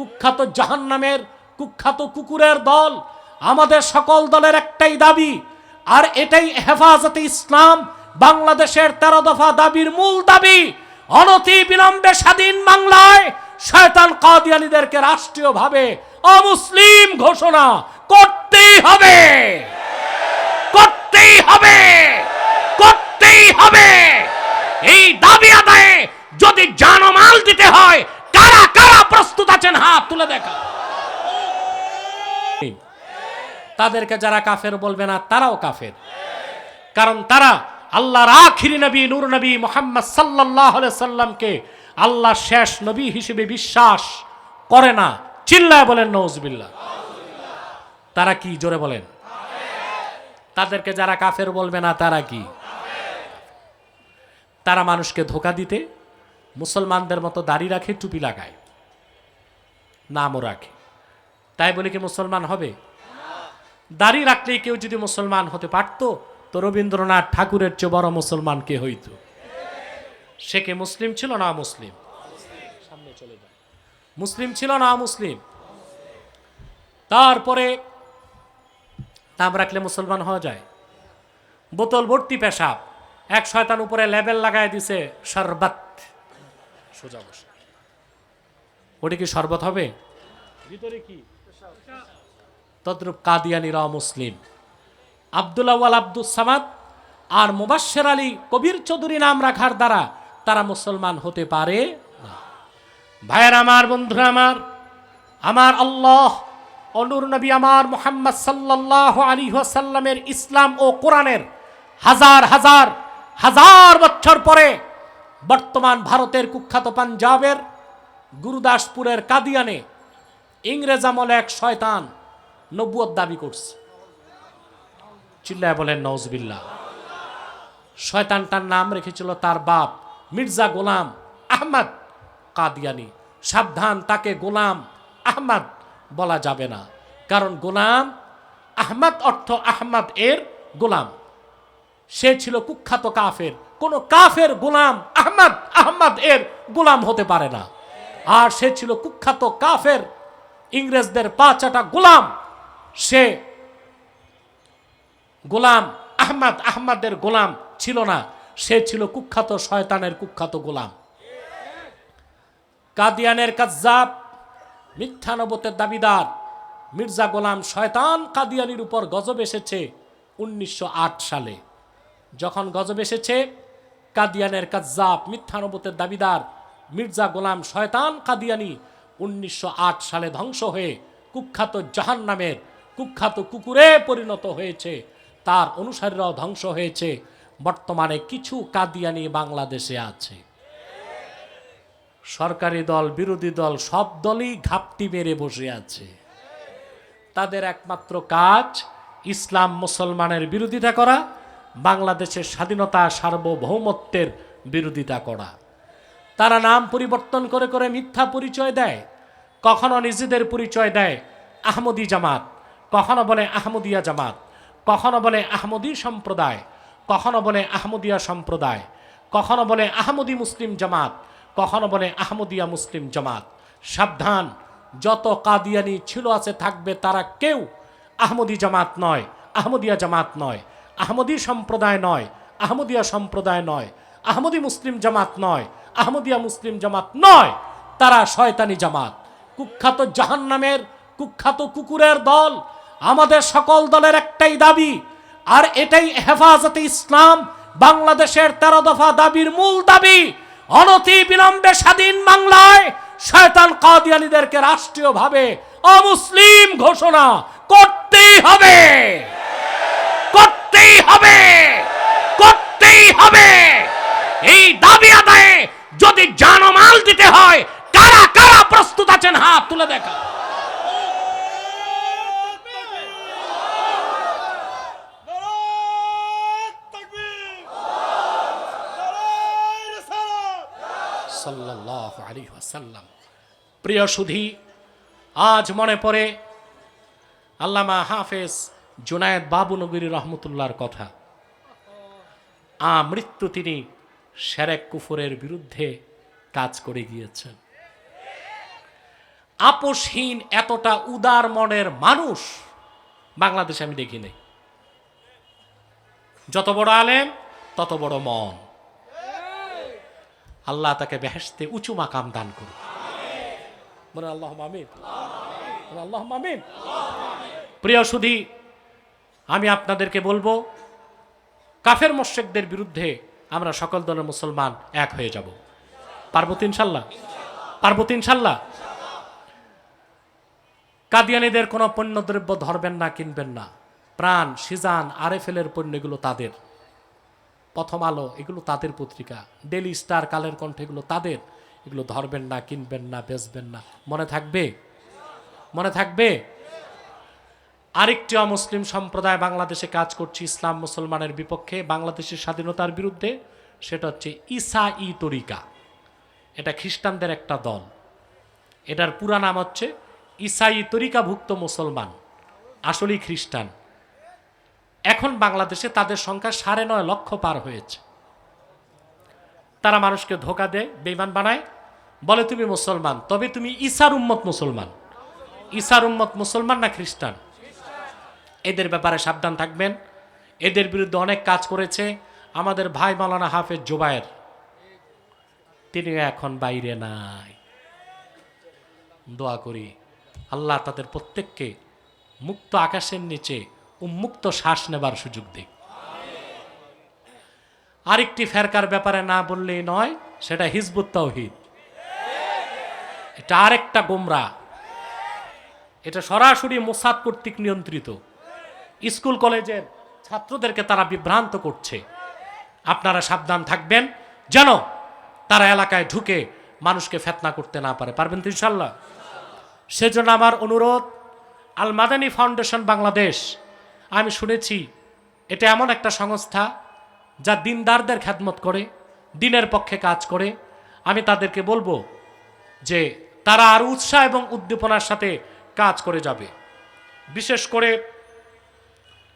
কুখ্যাত জাহান্নামের, কুখ্যাত কুকুরের দল। আমাদের সকল দলের একটাই দাবি, আর এটাই হেফাজতে ইসলাম, বাংলাদেশের তেরো দফা দাবির মূল দাবি। অনতি বিলম্বে স্বাধীন বাংলায় শয়তান কাদিয়ানিদেরকে রাষ্ট্রীয়ভাবে অমুসলিম ঘোষণা করতেই হবে। করতেই হবে। করতেই হবে। এই দাবি আদায়ে যদি জানমাল দিতে হয় কারা কারা প্রস্তুত আছেন? হাত তুলে দেখা। তাদেরকে যারা কাফের বলবে না, তারাও কাফের। কারণ তারা আল্লাহর আখিরি নবী, নূর নবী মোহাম্মদ সাল্লাহ সাল্লামকে আল্লাহ শেষ নবী হিসেবে বিশ্বাস করে না। চিল্লায় বলেন নৌজবিল্লা তারা কি জোরে বলেন? তাদেরকে যারা কাফের বলবে না, তারা কি? তারা মানুষকে ধোকা দিতে মুসলমানদের মতো দাড়ি রাখে, টুপি লাগায়, নামও রাখে। তাই বলে কি মুসলমান হবে? দাড়ি রাখলেই কেউ যদি মুসলমান হতে পারত, তো রবীন্দ্রনাথ ঠাকুরের চেয়ে বড় মুসলমান কে হইত? সে কে মুসলিম ছিল না মুসলিম? সামনে চলে যায় মুসলিম ছিল না মুসলিম? তারপরে নাম রাখলে মুসলমান হওয়া যায়। বোতল ভর্তি পেশাব, এক শয়তান উপরে লেবেল লাগায় দিছে, শরবত। সোজা বসে। ওটা কি শরবত হবে? ভিতরে কি? তদ্রূপ কাদিয়ানিরা মুসলিম। আবদুল্লাওয়াল আব্দুল সামাদ আর মুবাশ্বের আলী কবির চৌধুরী নাম রাখার দ্বারা তারা মুসলমান হতে পারে না। ভাইয়ের আমার বন্ধুরা আমার আমার আল্লাহ অনুর নবী আমার মোহাম্মদ সাল্লাহ আলী সাল্লামের ইসলাম ও কোরআনের হাজার হাজার হাজার বছর পরে বর্তমান ভারতের কুখ্যাত পাঞ্জাবের গুরুদাসপুরের কাদিয়ানে ইংরেজ আমলে এক শয়তান নব্বত দাবি করছে। চিল্লায় বলেন নওজবিল্লা শয়তানটার নাম রেখেছিল তার বাপ মির্জা গোলাম আহমদ কাদিয়ানি। সাবধান, তাকে গোলাম আহমদ বলা যাবে না। কারণ গোলাম আহমদ অর্থ আহমদ এর গোলাম। সে ছিল কুখ্যাত কাফের। কোন কাফের গোলাম আহমদ আহমদ এর গোলাম হতে পারে না। আর সে ছিল কুখ্যাত কাফের, ইংরেজদের পাঁচাটা গোলাম। সে গোলাম আহমদ, আহমদের গোলাম ছিল না। সে ছিল কুখ্যাত শয়তানের কুখ্যাত গোলাম। কাদিয়ানের কাজ্জাব মিথ্যানবতের দাবিদার। মির্জা গোলাম শয়তান কাদিয়ানির উপর গজব এসেছে উনিশশো আট সালে। যখন গজব এসেছে, কাদিয়ানের কাজ্জাব মিথ্যানবতের দাবিদার মির্জা গোলাম শয়তান কাদিয়ানি উনিশশো আট সালে ধ্বংস হয়ে কুখ্যাত জাহান নামের কুখ্যাত কুকুরে পরিণত হয়েছে। তার অনুসারীরাও ধ্বংস হয়েছে। বর্তমানে কিছু কাদিয়ানি বাংলাদেশে আছে। সরকারি দল, বিরোধী দল সব দলই ঘাপটি মেরে বসে আছে। তাদের একমাত্র কাজ ইসলাম মুসলমানের বিরোধিতা করা বাংলাদেশের স্বাধীনতা সার্বভৌমত্বের বিরোধিতা করা। তারা নাম পরিবর্তন করে করে মিথ্যা পরিচয় দেয়। কখনো নিজেদের পরিচয় দেয় আহমদি জামাত, কখনো বলে আহমদিয়া জামাত, কখনো বলে আহমদি সম্প্রদায়, কখনো বলে আহমদিয়া সম্প্রদায়, কখনো বলে আহমদি মুসলিম জামাত, কখনো বলে আহমদিয়া মুসলিম জামাত। সাবধান, যত কাদিয়ানি ছিল আছে থাকবে তারা কেউ আহমদি জামাত নয়, আহমদিয়া জামাত নয়। আহমদি সম্প্রদায় নয়, আহমদিয়া সম্প্রদায় নয়, আহমদি মুসলিম জামাত নয়, আহমদিয়া মুসলিম জামাত নয়, তারা শয়তানি জামাত। কুখ্যাত জাহান্নামের, কুখ্যাত কুকুরের দল আমাদের সকল দলের একটাই দাবি, আর এটাই হেফাজতে ইসলাম, বাংলাদেশের তেরো দফা দাবির মূল দাবি, অনতি বিলম্বে স্বাধীন বাংলায় শয়তান কাদিয়ানিদেরকে রাষ্ট্রীয়ভাবে অমুসলিম ঘোষণা করতেই হবে। করতেই হবে করতেই হবে। এই দাবি আদায়ে যদি জানমাল দিতে হয়, কারা কারা প্রস্তুত আছেন, হাত তুলে দেখা। প্রিয় সুধী, আজ মনে পড়ে আল্লামা হাফেজ জুনায়েদ বাবু নগরী রহমতুল্লাহর কথা। আ মৃত্যু তিনি সেরেক কুফরের বিরুদ্ধে কাজ করে গিয়েছেন। আপোষহীন এতটা উদার মনের মানুষ বাংলাদেশে আমি দেখি নাই যত বড় আলেম, তত বড় মন। আল্লাহ তাকে বেহেস্তে উঁচু মাকাম দান করুন বলে আল্লাহ মামিন আল্লাহ মামিন প্রিয় সুধী আমি আপনাদেরকে বলব, কাফের মোশেকদের বিরুদ্ধে আমরা সকল দলের মুসলমান এক হয়ে যাব। পার্বত ইনশাল্লাহ? পার্বত ইনশাল্লাহ? কাদিয়ানিদের কোনো পণ্যদ্রব্য ধরবেন না, কিনবেন না। প্রাণ, সিজান, আরএফএলের পণ্য এগুলো তাদের। প্রথম আলো, এগুলো তাদের পত্রিকা। ডেলি স্টার কালের কণ্ঠ এগুলো তাদের। এগুলো ধরবেন না, কিনবেন না, বেচবেন না। মনে থাকবে? মনে থাকবে? আরেকটি অমুসলিম সম্প্রদায় বাংলাদেশে কাজ করছে ইসলাম মুসলমানের বিপক্ষে, বাংলাদেশের স্বাধীনতার বিরুদ্ধে, সেটা হচ্ছে ইসা ই তরিকা। এটা খ্রিস্টানদের একটা দল। এটার পুরা নাম হচ্ছে ইসাই তরিকাভুক্ত মুসলমান, আসলেই খ্রিস্টান। এখন বাংলাদেশে তাদের সংখ্যা সাড়ে নয় লক্ষ পার হয়েছে। তারা মানুষকে ধোকা দেয় বেইমান বানায়, বলে, তুমি মুসলমান, তবে তুমি ইসার উম্মত মুসলমান। ইসার উম্মত মুসলমান না খ্রিস্টান? এদের ব্যাপারে সাবধান থাকবেন। এদের বিরুদ্ধে অনেক কাজ করেছে আমাদের ভাই মালানা হাফেজ জোবায়ের। তিনি এখন বাইরে নাই। দোয়া করি আল্লাহ তাদের প্রত্যেককে মুক্ত আকাশের নিচে উন্মুক্ত শ্বাস নেবার সুযোগ দিক। আরেকটি ফেরকার ব্যাপারে না বললেই নয়, সেটা হিজবুত তৌহিদ এটা আরেকটা গোমরা। এটা সরাসরি মোসাদ কর্তৃক নিয়ন্ত্রিত। স্কুল কলেজের ছাত্রদেরকে তারা বিভ্রান্ত করছে। আপনারা সাবধান থাকবেন, যেন তারা এলাকায় ঢুকে মানুষকে ফেতনা করতে না পারে। পারবেন তো ইনশাল্লাহ সেজন্য আমার অনুরোধ আল মাদানী ফাউন্ডেশন বাংলাদেশ, আমি শুনেছি এটা এমন একটা সংস্থা যা দিনদারদের খ্যাতমত করে, দিনের পক্ষে কাজ করে। আমি তাদেরকে বলব যে তারা আরও উৎসাহ এবং উদ্দীপনার সাথে কাজ করে যাবে। বিশেষ করে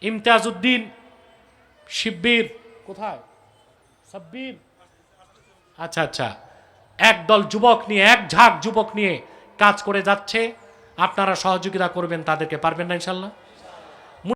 ইমতিয়াজউদ্দিন শিব্বির কোথায়? সাব্বির। আচ্ছা আচ্ছা। একদল যুবক নিয়ে এক ঝাঁক যুবক নিয়ে কাজ করে যাচ্ছে। আপনারা সহযোগিতা করবেন তাদেরকে পারবেন না ইনশাল্লাহ।